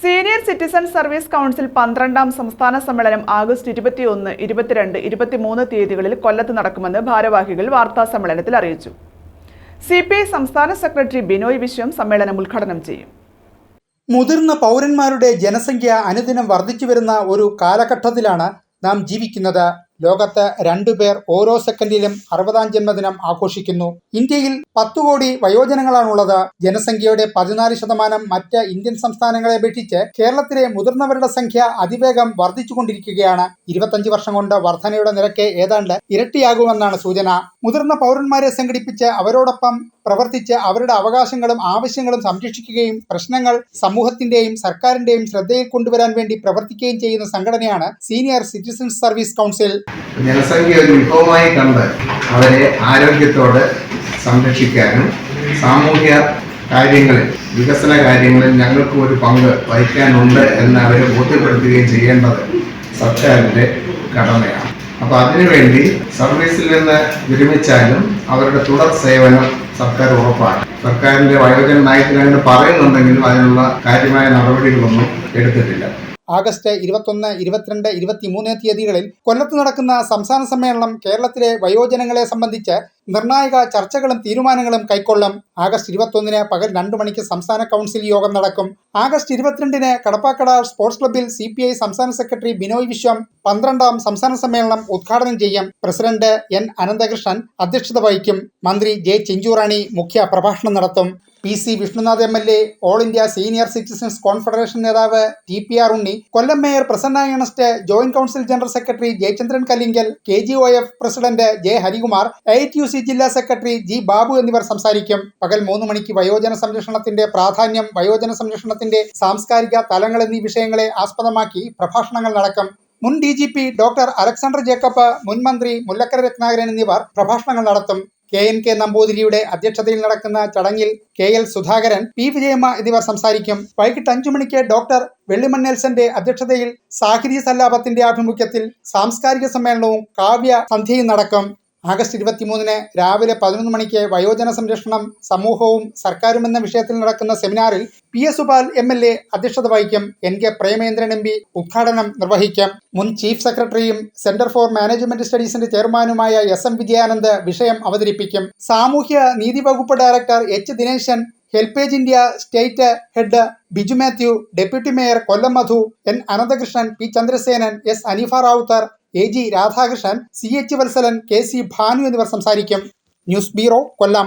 Senior citizen service council പന്ത്രണ്ടാം സംസ്ഥാന സമ്മേളനം ആഗസ്റ്റ് ഇരുപത്തിയൊന്ന് ഇരുപത്തിരണ്ട് ഇരുപത്തിമൂന്ന് തീയതികളിൽ കൊല്ലത്ത് നടക്കുമെന്ന് ഭാരവാഹികൾ വാർത്താ സമ്മേളനത്തിൽ അറിയിച്ചു. സി പി ഐ സംസ്ഥാന സെക്രട്ടറി ബിനോയ് വിശ്വം സമ്മേളനം ഉദ്ഘാടനം ചെയ്യും. മുതിർന്ന പൗരന്മാരുടെ ജനസംഖ്യ അനുദിനം വർദ്ധിച്ചു വരുന്ന ഒരു കാലഘട്ടത്തിലാണ് നാം ജീവിക്കുന്നത്. ലോകത്ത് രണ്ടുപേർ ഓരോ സെക്കൻഡിലും അറുപതാം ജന്മദിനം ആഘോഷിക്കുന്നു. ഇന്ത്യയിൽ പത്തു കോടി വയോജനങ്ങളാണുള്ളത്. ജനസംഖ്യയുടെ പതിനാല് ശതമാനം മറ്റ് ഇന്ത്യൻ സംസ്ഥാനങ്ങളെ അപേക്ഷിച്ച് കേരളത്തിലെ മുതിർന്നവരുടെ സംഖ്യ അതിവേഗം വർദ്ധിച്ചുകൊണ്ടിരിക്കുകയാണ്. ഇരുപത്തഞ്ച് വർഷം കൊണ്ട് വർധനയുടെ നിരക്ക് ഏതാണ്ട് ഇരട്ടിയാകുമെന്നാണ് സൂചന. മുതിർന്ന പൗരന്മാരെ സംഘടിപ്പിച്ച് അവരോടൊപ്പം പ്രവർത്തിച്ച് അവരുടെ അവകാശങ്ങളും ആവശ്യങ്ങളും സംരക്ഷിക്കുകയും പ്രശ്നങ്ങൾ സമൂഹത്തിന്റെയും സർക്കാരിന്റെയും ശ്രദ്ധയിൽ കൊണ്ടുവരാൻ വേണ്ടി പ്രവർത്തിക്കുകയും ചെയ്യുന്ന സംഘടനയാണ് സീനിയർ സിറ്റിസൺ സർവീസ് കൗൺസിൽ. ജനസംഖ്യ ഒരു വിഭവമായി കണ്ട് അവരെ ആരോഗ്യത്തോടെ സംരക്ഷിക്കാനും സാമൂഹ്യ കാര്യങ്ങളിൽ വികസന കാര്യങ്ങളിൽ ഞങ്ങൾക്കും ഒരു പങ്ക് വഹിക്കാനുണ്ട് എന്ന് അവരെ ബോധ്യപ്പെടുത്തുകയും ചെയ്യേണ്ടത് സർക്കാരിന്റെ കടമയാണ്. അപ്പോൾ അതിനുവേണ്ടി സർവീസിൽ നിന്ന് വിരമിച്ചാലും അവരുടെ തുടർ സേവനം സർക്കാർ ഉറപ്പാണ്. സർക്കാരിന്റെ വയോജന അങ്ങനെ പറയുന്നുണ്ടെങ്കിലും അതിനുള്ള കാര്യമായ നടപടികളൊന്നും എടുത്തിട്ടില്ല. ആഗസ്റ്റ് ഇരുപത്തൊന്ന് ഇരുപത്തിരണ്ട് ഇരുപത്തിമൂന്ന് തീയതികളിൽ കൊല്ലത്ത് നടക്കുന്ന സംസ്ഥാന സമ്മേളനം കേരളത്തിലെ വയോജനങ്ങളെ സംബന്ധിച്ച് നിർണായക ചർച്ചകളും തീരുമാനങ്ങളും കൈക്കൊള്ളും. ആഗസ്റ്റ് ഇരുപത്തൊന്നിന് പകൽ രണ്ടു മണിക്ക് സംസ്ഥാന കൗൺസിൽ യോഗം നടക്കും. ആഗസ്റ്റ് ഇരുപത്തിരണ്ടിന് കടപ്പാക്കട സ്പോർട്സ് ക്ലബ്ബിൽ സി പി ഐ സംസ്ഥാന സെക്രട്ടറി ബിനോയ് വിശ്വം പന്ത്രണ്ടാം സംസ്ഥാന സമ്മേളനം ഉദ്ഘാടനം ചെയ്യും. പ്രസിഡന്റ് എൻ അനന്തകൃഷ്ണൻ അധ്യക്ഷത വഹിക്കും. മന്ത്രി ജെ ചിഞ്ചുറാണി മുഖ്യ പ്രഭാഷണം നടത്തും. P C Vishnunath M L A all India senior citizens confederation നേതാവ് T P R Unni Kollam mayor Prasanna Ernest joint council general secretary Jayachandran Kallingal K G O F president J Harikumar A T U C ജില്ലാ secretary G Babu എന്നിവർ സംസാരിക്കും. പകൽ മൂന്ന് മണിക്ക് വയോജന സംരക്ഷണത്തിന്റെ പ്രാധാന്യം വയോജന സംരക്ഷണത്തിന്റെ സാംസ്കാരിക തലങ്ങൾ എന്നീ വിഷയങ്ങളെ ആസ്പദമാക്കി പ്രഭാഷണങ്ങൾ നടക്കും മുൻ D G P doctor Alexander Jacob മുൻ മന്ത്രി മുല്ലക്കര രത്നാകരൻ എന്നിവർ പ്രഭാഷണങ്ങൾ നടത്തും കെ എൻ കെ നമ്പൂതിരിയുടെ അധ്യക്ഷതയിൽ നടക്കുന്ന ചടങ്ങിൽ K L Sudhakaran P Vijayamma എന്നിവർ സംസാരിക്കും. വൈകിട്ട് അഞ്ചു മണിക്ക് ഡോക്ടർ വെള്ളിമൺ നെൽസന്റെ അധ്യക്ഷതയിൽ സാഹിതി സല്ലാപത്തിന്റെ ആഭിമുഖ്യത്തിൽ സാംസ്കാരിക സമ്മേളനവും കാവ്യ സന്ധ്യയും നടക്കും. ആഗസ്റ്റ് ഇരുപത്തിമൂന്നിന് രാവിലെ പതിനൊന്ന് മണിക്ക് വയോജന സംരക്ഷണം സമൂഹവും സർക്കാരും എന്ന വിഷയത്തിൽ നടക്കുന്ന സെമിനാറിൽ P S Supal M L A അധ്യക്ഷത വഹിക്കും. N K Premendran M P ഉദ്ഘാടനം നിർവഹിക്കും. മുൻ ചീഫ് സെക്രട്ടറിയും സെന്റർ ഫോർ മാനേജ്മെന്റ് സ്റ്റഡീസിന്റെ ചെയർമാനുമായ എസ് എം വിജയാനന്ദ് വിഷയം അവതരിപ്പിക്കും. സാമൂഹ്യ നീതി വകുപ്പ് director H Dineshan HelpAge India state head Biju Mathew deputy mayor Kollam Madhu N Ananthakrishnan P Chandrasenan S Aneefa Ravuthar A G Radhakrishnan C H Vatsalan K C Bhanu എന്നിവർ സംസാരിക്കും. News bureau Kollam.